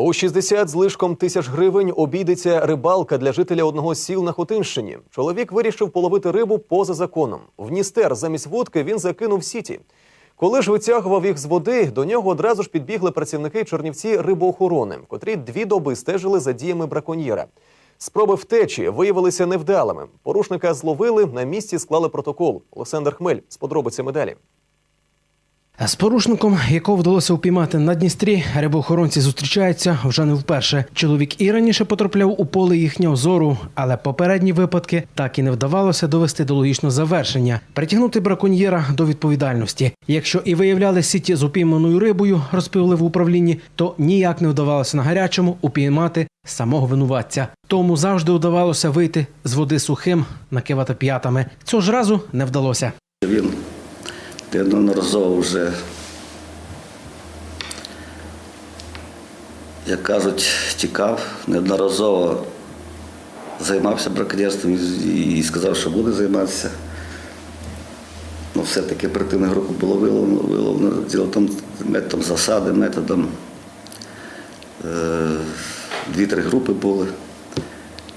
У 60 з лишком тисяч гривень обійдеться рибалка для жителя одного з сіл на Хотинщині. Чоловік вирішив половити рибу поза законом. В Ністер замість вудки він закинув сіті. Коли ж витягував їх з води, до нього одразу ж підбігли працівники Чернівці рибоохорони, котрі дві доби стежили за діями браконьєра. Спроби втечі виявилися невдалими. Порушника зловили, на місці склали протокол. Олександр Хмель з подробицями далі. З порушником, якого вдалося упіймати на Дністрі, рибоохоронці зустрічаються вже не вперше. Чоловік і раніше потрапляв у поле їхнього зору, але попередні випадки так і не вдавалося довести до логічного завершення, притягнути браконьєра до відповідальності. Якщо і виявляли сіті з упійманою рибою, розповіли в управлінні, то ніяк не вдавалося на гарячому упіймати самого винуватця. Тому завжди вдавалося вийти з води сухим, накивати п'ятами. Цього ж разу не вдалося. Він неодноразово вже, як кажуть, тікав, неодноразово займався браконьєрством і сказав, що буде займатися. Ну, все-таки оперативна група було виловлено, виловлено діло методом засади, методом е, дві-три групи були.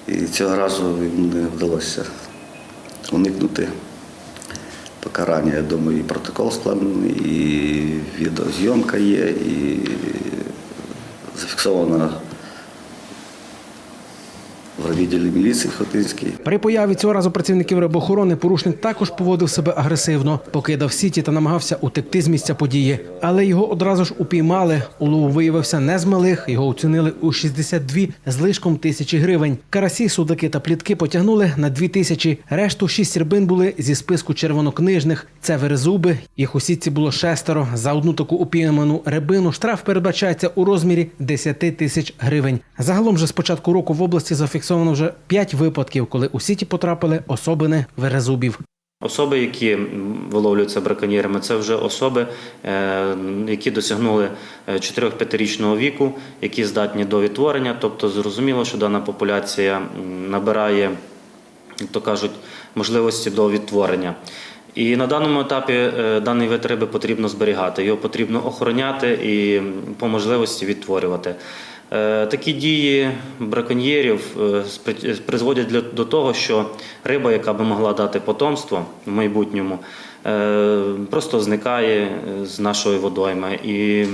І цього разу йому не вдалося уникнути покарання. Я думаю, і протокол складений, і відеозйомка є, і зафіксовано в відділі міліції Хотинській. При появі цього разу працівників рибоохорони порушник також поводив себе агресивно, покидав сіті та намагався утекти з місця події. Але його одразу ж упіймали. Улов виявився не з малих. Його оцінили у 62 з лишком тисячі гривень. Карасі, судаки та плітки потягнули на дві тисячі. Решту шість рибин були зі списку червонокнижних. Це верезуби. Їх у сітці було шестеро. За одну таку упійману рибину штраф передбачається у розмірі 10 тисяч гривень. Загалом же з початку року в області зафіксовано вже 5 випадків, коли у сіті потрапили особини верезубів. Особи, які виловлюються браконьєрами, це вже особи, е, які досягнули 4-5-річного віку, які здатні до відтворення. Тобто зрозуміло, що дана популяція набирає, як то кажуть, можливості до відтворення. І на даному етапі е, даний вид риби потрібно зберігати, його потрібно охороняти і по можливості відтворювати. Е, Такі дії браконьєрів е, призводять до того, що риба, яка би могла дати потомство в майбутньому, просто зникає з нашої водойми. І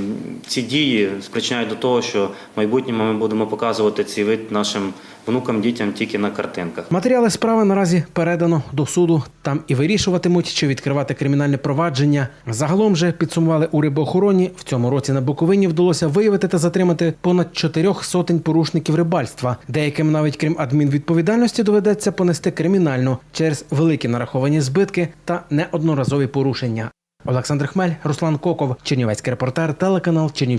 ці дії спричиняють до того, що в майбутньому ми будемо показувати цей вид нашим внукам, дітям тільки на картинках. Матеріали справи наразі передано до суду. Там і вирішуватимуть, чи відкривати кримінальне провадження. Загалом же підсумували у рибоохороні. В цьому році на Буковині вдалося виявити та затримати понад чотирьох сотень порушників рибальства. Деяким навіть крім адмінвідповідальності доведеться понести кримінальну через великі нараховані збитки та неодноразові порушення. Олександр Хмель, Руслан Коков, Чернівецький репортер, телеканал Чернівці.